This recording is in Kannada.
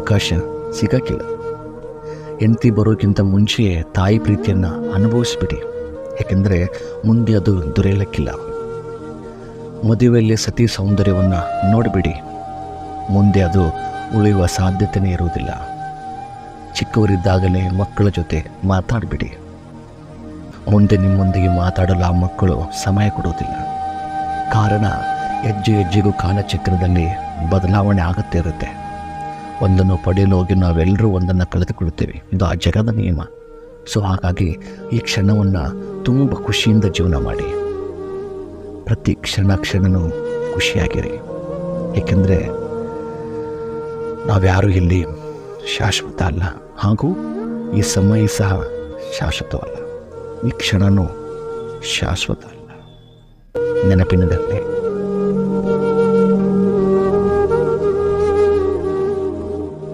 ಅವಕಾಶ ಸಿಗಕ್ಕಿಲ್ಲ. ಹೆಂಡತಿ ಬರೋಕ್ಕಿಂತ ಮುಂಚೆಯೇ ತಾಯಿ ಪ್ರೀತಿಯನ್ನು ಅನುಭವಿಸ್ಬಿಡಿ. ಯಾಕೆಂದರೆ ಮುಂದೆ ಅದು ದೊರೆಯಲಿಕ್ಕಿಲ್ಲ. ಮದುವೆಯಲ್ಲಿ ಸತಿ ಸೌಂದರ್ಯವನ್ನು ನೋಡಿಬಿಡಿ. ಮುಂದೆ ಅದು ಉಳಿಯುವ ಸಾಧ್ಯತೆಯೇ ಇರುವುದಿಲ್ಲ. ಚಿಕ್ಕವರಿದ್ದಾಗಲೇ ಮಕ್ಕಳ ಜೊತೆ ಮಾತಾಡಿಬಿಡಿ. ಮುಂದೆ ನಿಮ್ಮೊಂದಿಗೆ ಮಾತಾಡಲು ಆ ಮಕ್ಕಳು ಸಮಯ ಕೊಡುವುದಿಲ್ಲ. ಕಾರಣ ಹೆಜ್ಜೆ ಹೆಜ್ಜೆಗೂ ಕಾಲಚಕ್ರದಲ್ಲಿ ಬದಲಾವಣೆ ಆಗುತ್ತೆ ಇರುತ್ತೆ. ಒಂದನ್ನು ಪಡೆಯಲು ಹೋಗಿ ನಾವೆಲ್ಲರೂ ಒಂದನ್ನು ಕಳೆದುಕೊಳ್ಳುತ್ತೇವೆ. ಇದು ಆ ಜಗದ ನಿಯಮ. ಸೊ ಹಾಗಾಗಿ ಈ ಕ್ಷಣವನ್ನು ತುಂಬ ಖುಷಿಯಿಂದ ಜೀವನ ಮಾಡಿ. ಪ್ರತಿ ಕ್ಷಣ ಕ್ಷಣನೂ ಖುಷಿಯಾಗಿರಿ. ಏಕೆಂದರೆ ನಾವ್ಯಾರೂ ಇಲ್ಲಿ ಶಾಶ್ವತ ಅಲ್ಲ. ಹಾಗೂ ಈ ಸಮಯ ಸಹ ಶಾಶ್ವತವಲ್ಲ. ಈ ಕ್ಷಣನೂ ಶಾಶ್ವತ ಅಲ್ಲ. ನೆನಪಿನದಲ್ಲೇ